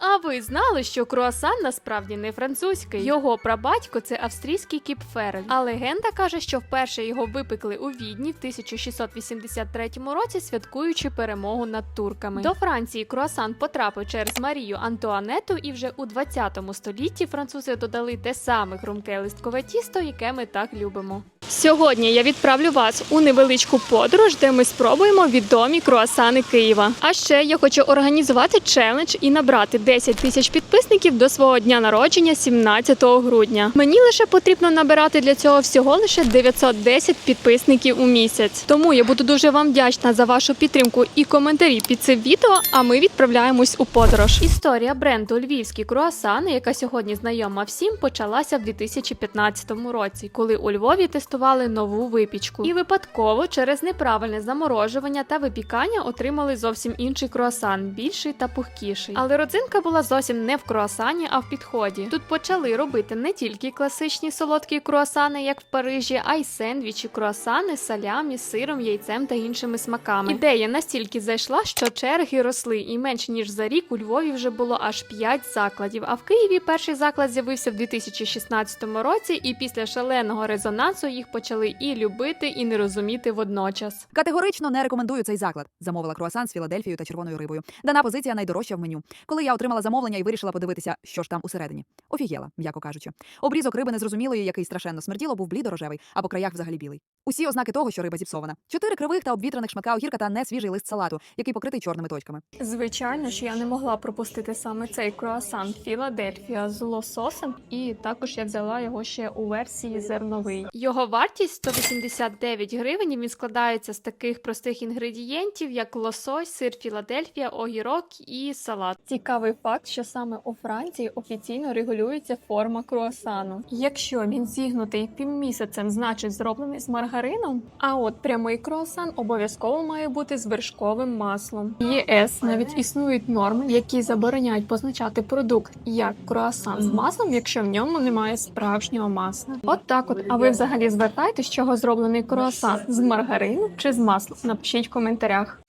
А ви знали, що круасан насправді не французький? Його прабатько це австрійський кіпферель. А легенда каже, що вперше його випекли у Відні в 1683 році, святкуючи перемогу над турками. До Франції круасан потрапив через Марію Антуанету, і вже у 20 столітті французи додали те саме хрумке листкове тісто, яке ми так любимо. Сьогодні я відправлю вас у невеличку подорож, де ми спробуємо відомі круасани Києва. А ще я хочу організувати челендж і набрати 10 тисяч підписників до свого дня народження 17 грудня. Мені лише потрібно набирати для цього всього лише 910 підписників у місяць. Тому я буду дуже вам вдячна за вашу підтримку і коментарі під цим відео. А ми відправляємось у подорож. Історія бренду Львівські круасани, яка сьогодні знайома всім, почалася в 2015 році, коли у Львові тестували нову випічку. І випадково через неправильне заморожування та випікання отримали зовсім інший круасан, більший та пухкіший. Але родзинка була зовсім не в круасані, а в підході. Тут почали робити не тільки класичні солодкі круасани, як в Парижі, а й сендвічі, круасани, з салямі, сиром, яйцем та іншими смаками. Ідея настільки зайшла, що черги росли, і менш ніж за рік у Львові вже було аж 5 закладів. А в Києві перший заклад з'явився в 2016 році, і після шаленого резонансу їх почали і любити, і не розуміти водночас. Категорично не рекомендую цей заклад. Замовила круасан з Філадельфією та червоною рибою. Дана позиція найдорожча в меню. Коли я отримала замовлення і вирішила подивитися, що ж там усередині. Офігела, м'яко кажучи. Обрізок риби незрозумілої, який страшенно смерділо, був блідо-рожевий, а по краях взагалі білий. Усі ознаки того, що риба зіпсована. Чотири кривих та обвітрених шматка огірка та несвіжий лист салату, який покритий чорними точками. Звичайно, що я не могла пропустити саме цей круасан Філадельфія з лососем, і також я взяла його ще у версії зерновий. Його вартість 189 гривень. і Він складається з таких простих інгредієнтів, як лосось, сир Філадельфія, огірок і салат. Цікавий факт, що саме у Франції офіційно регулюється форма круасану. Якщо він зігнутий півмісяцем, значить зроблений з маргарином. А от прямий круасан обов'язково має бути з вершковим маслом. В ЄС навіть існують норми, які забороняють позначати продукт як круасан з маслом, якщо в ньому немає справжнього масла. От так от. А ви взагалі звертаєте, з чого зроблений круасан з маргарину чи з маслом? Напишіть в коментарях.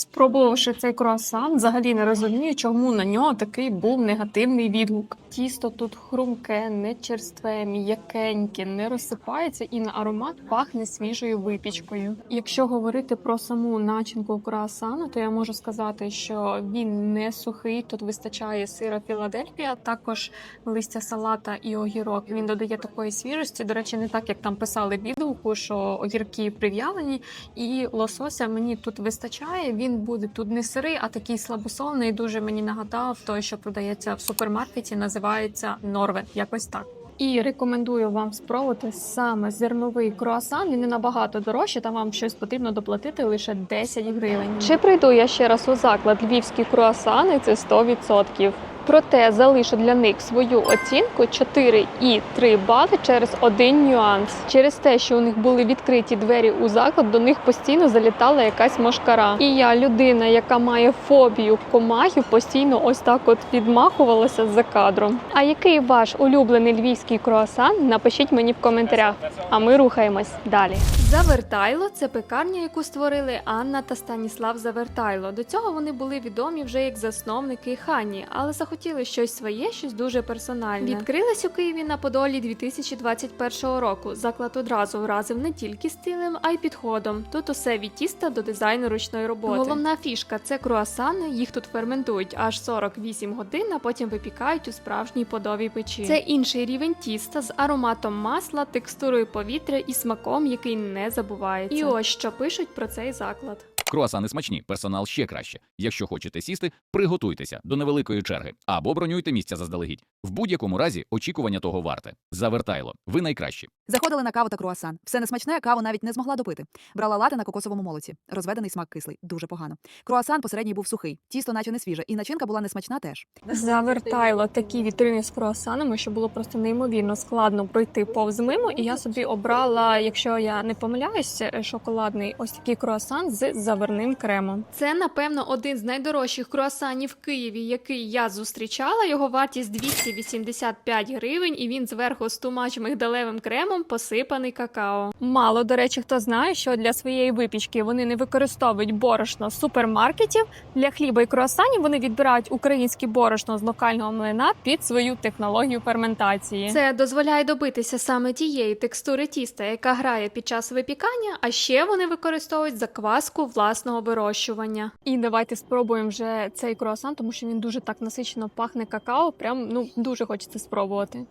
Спробувавши цей круасан, взагалі не розумію, чому на нього такий був негативний відгук. Тісто тут хрумке, не черстве, м'якеньке, не розсипається і на аромат пахне свіжою випічкою. Якщо говорити про саму начинку круасану, то я можу сказати, що він не сухий. Тут вистачає сира Філадельфія, також листя салата і огірок. Він додає такої свіжості. До речі, не так як там писали відгуку, що огірки прив'ялені, і лосося мені тут вистачає. Він буде тут не сирий, а такий слабосольний. Дуже мені нагадав той, що продається в супермаркеті, називається Норвен. Якось так. І рекомендую вам спробувати саме зерновий круасан. Він не набагато дорожче, там вам щось потрібно доплатити лише 10 гривень. Чи прийду я ще раз у заклад львівські круасани? Це 100%. Проте залишу для них свою оцінку 4 і 3 бали через один нюанс. Через те, що у них були відкриті двері у заклад, до них постійно залітала якась мошкара. І я, людина, яка має фобію комахів, постійно ось так от відмахувалася за кадром. А який ваш улюблений львівський круасан? Напишіть мені в коментарях. А ми рухаємось далі. Завертайло це пекарня, яку створили Анна та Станіслав Завертайло. До цього вони були відомі вже як засновники хані, але захотіли щось своє, щось дуже персональне. Відкрились у Києві на Подолі 2021 року. Заклад одразу вразив не тільки стилем, а й підходом. Тут усе від тіста до дизайну ручної роботи. Головна фішка це круасани. Їх тут ферментують аж 48 годин, а потім випікають у справжній подовій печі. Це інший рівень тіста з ароматом масла, текстурою повітря і смаком, який не забувається. І ось що пишуть про цей заклад. Круасани смачні, персонал ще краще. Якщо хочете сісти, приготуйтеся до невеликої черги або бронюйте місця заздалегідь. В будь-якому разі очікування того варте. Завертайло. Ви найкращі. Заходили на каву та круасан. Все несмачне, каву навіть не змогла допити. Брала лати на кокосовому молоці. Розведений смак кислий, дуже погано. Круасан посередній був сухий, тісто наче не свіже, і начинка була несмачна теж. Завертайло такі вітрини з круасанами, що було просто неймовірно складно пройти повз мимо. І я собі обрала, якщо я не помиляюсь, шоколадний ось такий круасан з заварним кремом. Це напевно один з найдорожчих круасанів в Києві, який я зустрічала. Його вартість 200 285 гривень, і він зверху з тумач мигдалевим кремом посипаний какао. Мало до речі, хто знає, що для своєї випічки вони не використовують борошно з супермаркетів. Для хліба і круасанів вони відбирають українське борошно з локального млина під свою технологію ферментації. Це дозволяє добитися саме тієї текстури тіста, яка грає під час випікання, а ще вони використовують закваску власного вирощування. І давайте спробуємо вже цей круасан, тому що він дуже так насичено пахне какао. Прям ну дуже хочеться спробувати.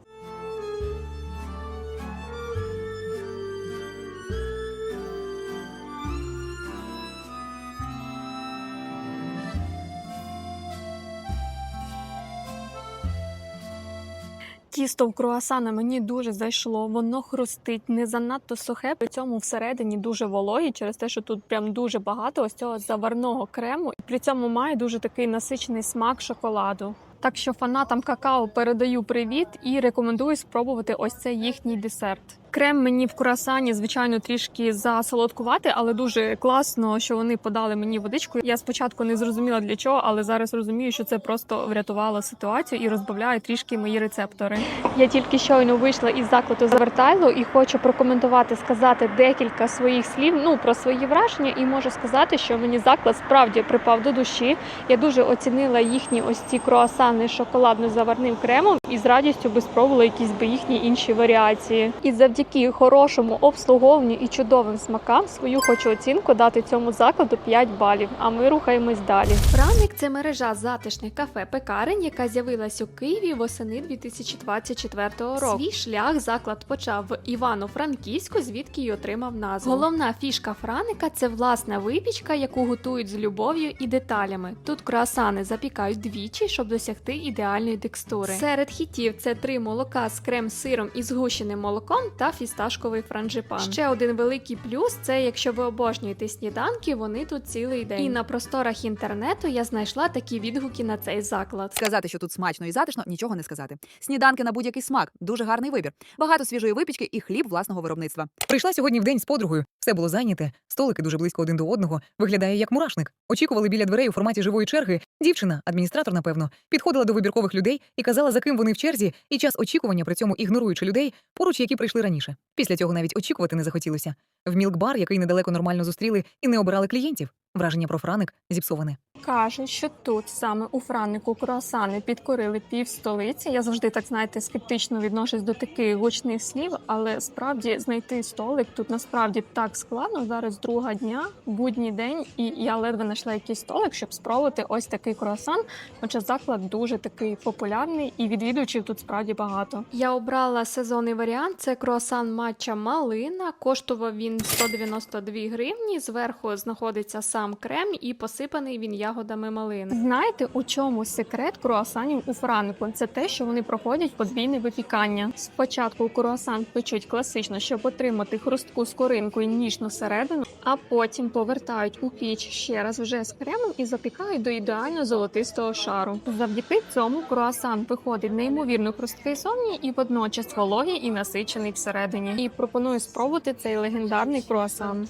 Тісто в круасана мені дуже зайшло. Воно хрустить, не занадто сухе. При цьому всередині дуже вологі, через те, що тут прям дуже багато ось цього заварного крему. І при цьому має дуже такий насичений смак шоколаду. Так що фанатам какао передаю привіт і рекомендую спробувати ось цей їхній десерт. Крем мені в круасані, звичайно, трішки засолодкувати, але дуже класно, що вони подали мені водичку. Я спочатку не зрозуміла для чого, але зараз розумію, що це просто врятувало ситуацію і розбавляє трішки мої рецептори. Я тільки щойно вийшла із закладу з Вертайлу і хочу прокоментувати, сказати декілька своїх слів. Ну про свої враження, і можу сказати, що мені заклад справді припав до душі. Я дуже оцінила їхні ось ці круасани шоколадно-заварним кремом і з радістю би спробувала якісь би їхні інші варіації. І завдяки хорошому обслуговуванню і чудовим смакам свою хочу оцінку дати цьому закладу 5 балів. А ми рухаємось далі. Франик це мережа затишних кафе-пекарень, яка з'явилась у Києві восени 2024 року. Свій шлях заклад почав в Івано-Франківську, звідки й отримав назву. Головна фішка Франика це власна випічка, яку готують з любов'ю і деталями. Тут круасани запікають двічі, щоб досягти ідеальної текстури. Серед хітів це три молока з крем-сиром і згущеним молоком та фісташковий франжипан. Ще один великий плюс це якщо ви обожнюєте сніданки, вони тут цілий день. І на просторах інтернету я знайшла такі відгуки на цей заклад. Сказати, що тут смачно і затишно, нічого не сказати. Сніданки на будь-який смак, дуже гарний вибір. Багато свіжої випічки і хліб власного виробництва. Прийшла сьогодні в день з подругою. Все було зайняте, столики дуже близько один до одного. Виглядає як мурашник. Очікували біля дверей у форматі живої черги. Дівчина, адміністратор, напевно, підходила до вибіркових людей і казала, за ким вони в черзі, і час очікування, при цьому ігноруючи людей, поруч, які прийшли раніше. Після цього навіть очікувати не захотілося. В мілкбар, який недалеко нормально зустріли, і не обирали клієнтів. Враження про франик зіпсоване. Кажуть, що тут саме у Франнику круасани підкорили пів столиці. Я завжди так знаєте скептично відношусь до таких гучних слів, але справді знайти столик тут насправді так складно. Зараз друга дня, будній день, і я ледве знайшла якийсь столик, щоб спробувати ось такий круасан. Хоча заклад дуже такий популярний і відвідувачів тут справді багато. Я обрала сезонний варіант. Це круасан матча малина. Коштував він 192 гривні. Зверху знаходиться сам крем і посипаний він ягодами малини. Знаєте, у чому секрет круасанів у Франнику? Це те, що вони проходять подвійне випікання. Спочатку круасан печуть класично, щоб отримати хрустку скоринку і ніжну середину, а потім повертають у піч ще раз вже з кремом і запікають до ідеально золотистого шару. Завдяки цьому круасан виходить неймовірно хрусткий зовні і водночас вологий і насичений всередині. І пропоную спробувати цей легендарний круасан.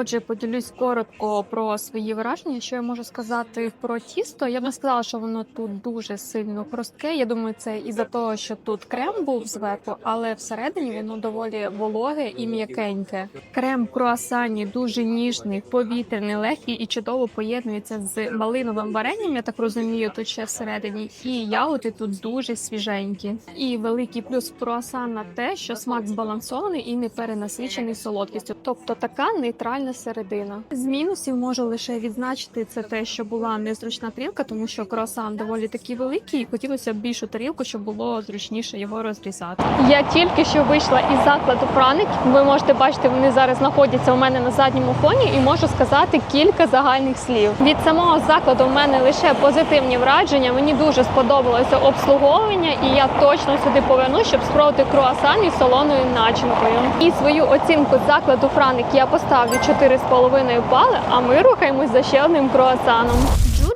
Отже, поділюсь коротко про свої враження. Що я можу сказати про тісто? Я б не сказала, що воно тут дуже сильно хрустке. Я думаю, це із-за того, що тут крем був зверху, але всередині воно доволі вологе і м'якеньке. Крем круасані дуже ніжний, повітряний, легкий і чудово поєднується з малиновим варенням. Я так розумію, тут ще всередині. І ягоди тут дуже свіженькі. І великий плюс круасана те, що смак збалансований і не перенасичений солодкістю, тобто така нейтральна середина. З мінусів можу лише відзначити це те, що була незручна тарілка, тому що круасан доволі такий великий, і хотілося б більшу тарілку, щоб було зручніше його розрізати. Я тільки що вийшла із закладу Праник. Ви можете бачити, вони зараз знаходяться у мене на задньому фоні, і можу сказати кілька загальних слів. Від самого закладу в мене лише позитивні враження. Мені дуже сподобалося обслуговування, і я точно сюди повернусь, щоб спробувати круасан із солоною начинкою. І свою оцінку закладу Франик я поставлю 4,5 бали, а ми рухаємось за ще одним круасаном.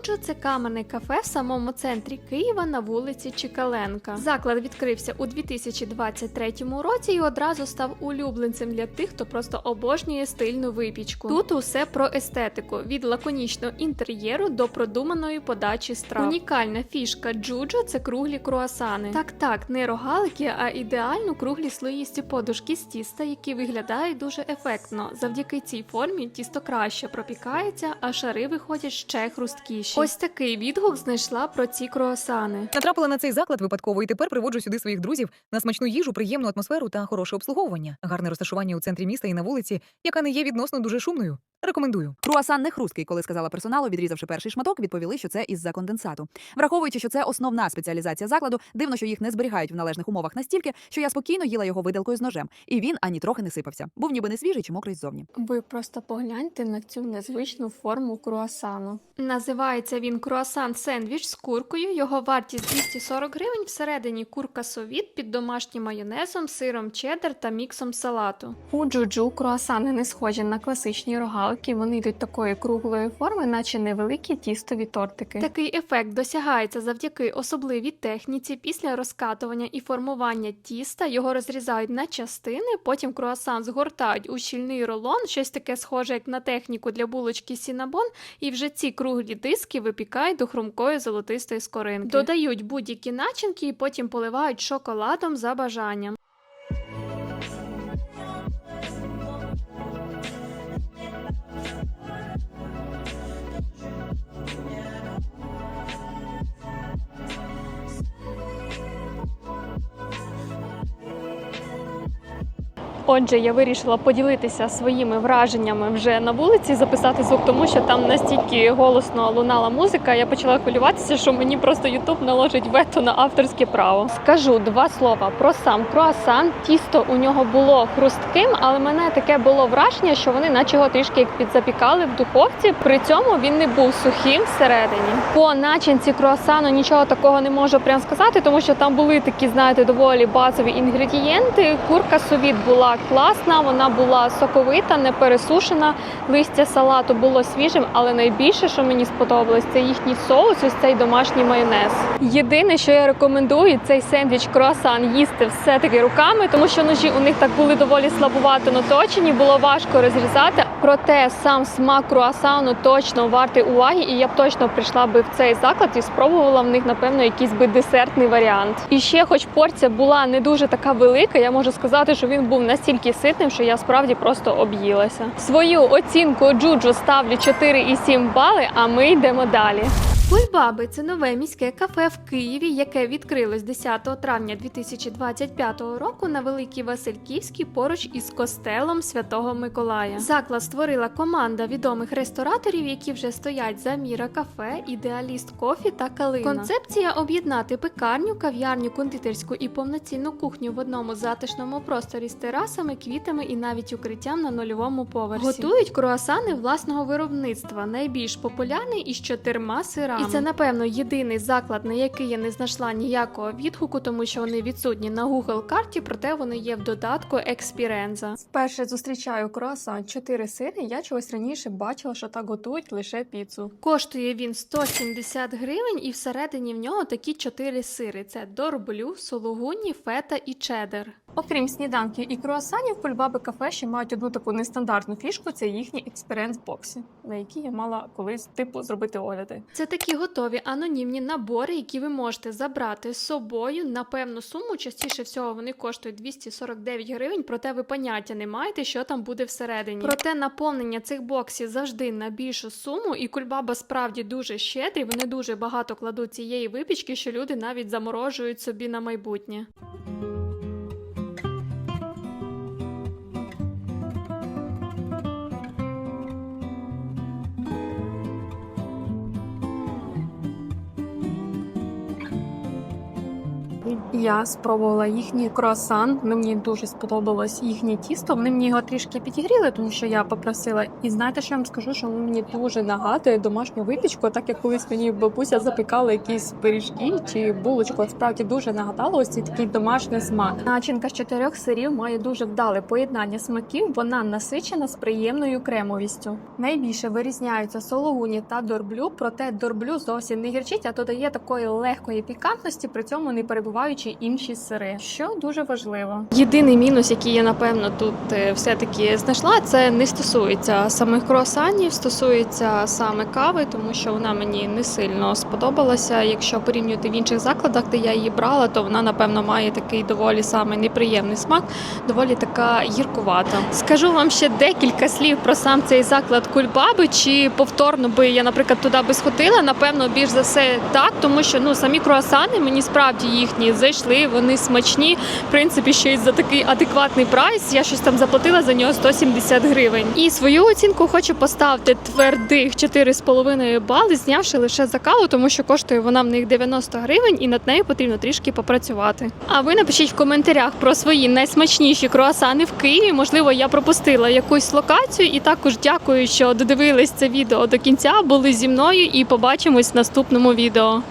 Джуджу це камерне кафе в самому центрі Києва на вулиці Чикаленка. Заклад відкрився у 2023 році і одразу став улюбленцем для тих, хто просто обожнює стильну випічку. Тут усе про естетику від лаконічного інтер'єру до продуманої подачі страв. Унікальна фішка Джуджо це круглі круасани. Так, так, не рогалики, а ідеально круглі слоїсті подушки з тіста, які виглядають дуже ефектно. Завдяки цій формі тісто краще пропікається, а шари виходять ще хрусткіші. Ось такий відгук знайшла про ці круасани. Натрапила на цей заклад випадково і тепер приводжу сюди своїх друзів на смачну їжу, приємну атмосферу та хороше обслуговування. Гарне розташування у центрі міста і на вулиці, яка не є відносно дуже шумною. Рекомендую. Круасан не хрусткий, коли сказала персоналу, відрізавши перший шматок, відповіли, що це із-за конденсату. Враховуючи, що це основна спеціалізація закладу, дивно, що їх не зберігають в належних умовах настільки, що я спокійно їла його виделкою з ножем, і він ані трохи не сипався. Був ніби не свіжий чи мокрий ззовні. Ви просто погляньте на цю незвичну форму круасану. Називається він круасан сендвіч з куркою. Його вартість 240 гривень. Всередині курка совіт під домашнім майонезом, сиром чеддер та міксом салату. У джуджу круасани не схожі на класичні рогалики. Вони йдуть такої круглої форми, наче невеликі тістові тортики. Такий ефект досягається завдяки особливій техніці. Після розкатування і формування тіста його розрізають на частини, потім круасан згортають у щільний рулон, щось таке схоже, як на техніку для булочки сінабон, і вже ці круглі диски випікають до хрумкої золотистої скоринки. Додають будь-які начинки і потім поливають шоколадом за бажанням. Отже, я вирішила поділитися своїми враженнями вже на вулиці, записати звук, тому що там настільки голосно лунала музика. Я почала хвилюватися, що мені просто Ютуб наложить вето на авторське право. Скажу два слова про сам круасан. Тісто у нього було хрустким, але мене таке було враження, що вони, наче його трішки як підзапікали в духовці. При цьому він не був сухим всередині. По начинці круасану нічого такого не можу прям сказати, тому що там були такі, знаєте, доволі базові інгредієнти. Курка совіт була класна, вона була соковита, не пересушена. Листя салату було свіжим, але найбільше, що мені сподобалось, це їхній соус, ось цей домашній майонез. Єдине, що я рекомендую, цей сендвіч круасан їсти все-таки руками, тому що ножі у них так були доволі слабувато наточені, було важко розрізати. Проте сам смак круасану точно вартий уваги, і я б точно прийшла би в цей заклад і спробувала в них, напевно, якийсь би десертний варіант. І ще, хоч порція була не дуже така велика, я можу сказати, що він був настільки ситним, що я справді просто об'їлася. Свою оцінку джуджу ставлю 4,7 бали, а ми йдемо далі. Кульбаби це нове міське кафе в Києві, яке відкрилось 10 травня 2025 року на Великій Васильківській поруч із костелом Святого Миколая. Заклад створила команда відомих рестораторів, які вже стоять за міра кафе, ідеаліст кофі та калина. Концепція об'єднати пекарню, кав'ярню, кондитерську і повноцінну кухню в одному затишному просторі з терасами, квітами і навіть укриттям на нульовому поверсі. Готують круасани власного виробництва, найбільш популярний із чотирма І це, напевно, єдиний заклад, на який я не знайшла ніякого відгуку, тому що вони відсутні на Google карті, проте вони є в додатку Експіренза. Вперше зустрічаю круасан 4 сири. Я чогось раніше бачила, що так готують лише піцу. Коштує він 170 гривень, і всередині в нього такі чотири сири: це дорблю, сологуні, фета і чеддер. Окрім сніданків і круасанів, кульбаби кафе ще мають одну таку нестандартну фішку це їхні експіренс бокси, на які я мала колись типу зробити огляди. Це такі готові анонімні набори, які ви можете забрати з собою на певну суму. Частіше всього вони коштують 249 гривень, проте ви поняття не маєте, що там буде всередині. Проте наповнення цих боксів завжди на більшу суму, і кульбаба справді дуже щедрі. Вони дуже багато кладуть цієї випічки, що люди навіть заморожують собі на майбутнє. Я спробувала їхній круасан. Мені дуже сподобалось їхнє тісто. Вони мені його трішки підігріли, тому що я попросила. І знаєте, що я вам скажу, що мені дуже нагадує домашню випічку, так як колись мені бабуся запікала якісь пиріжки чи булочку. Справді дуже нагадало ось цей такий домашній смак. Начинка з чотирьох сирів має дуже вдале поєднання смаків. Вона насичена з приємною кремовістю. Найбільше вирізняються сологуні та дорблю, проте дорблю зовсім не гірчить, а додає такої легкої пікантності, при цьому не перебуваючи інші сири, що дуже важливо. Єдиний мінус, який я напевно тут е, все-таки знайшла, це не стосується самих круасанів, стосується саме кави, тому що вона мені не сильно сподобалася. Якщо порівнювати в інших закладах, де я її брала, то вона напевно має такий доволі саме неприємний смак, доволі така гіркувата. Скажу вам ще декілька слів про сам цей заклад кульбаби. Чи повторно би я, наприклад, туди би сходила? Напевно, більш за все так, тому що ну самі круасани мені справді їхні зайшли, вони смачні. В принципі, ще й за такий адекватний прайс. Я щось там заплатила за нього 170 гривень. І свою оцінку хочу поставити твердих 4,5 бали, знявши лише за каву, тому що коштує вона в них 90 гривень, і над нею потрібно трішки попрацювати. А ви напишіть в коментарях про свої найсмачніші круасани в Києві. Можливо, я пропустила якусь локацію. І також дякую, що додивились це відео до кінця, були зі мною і побачимось в наступному відео.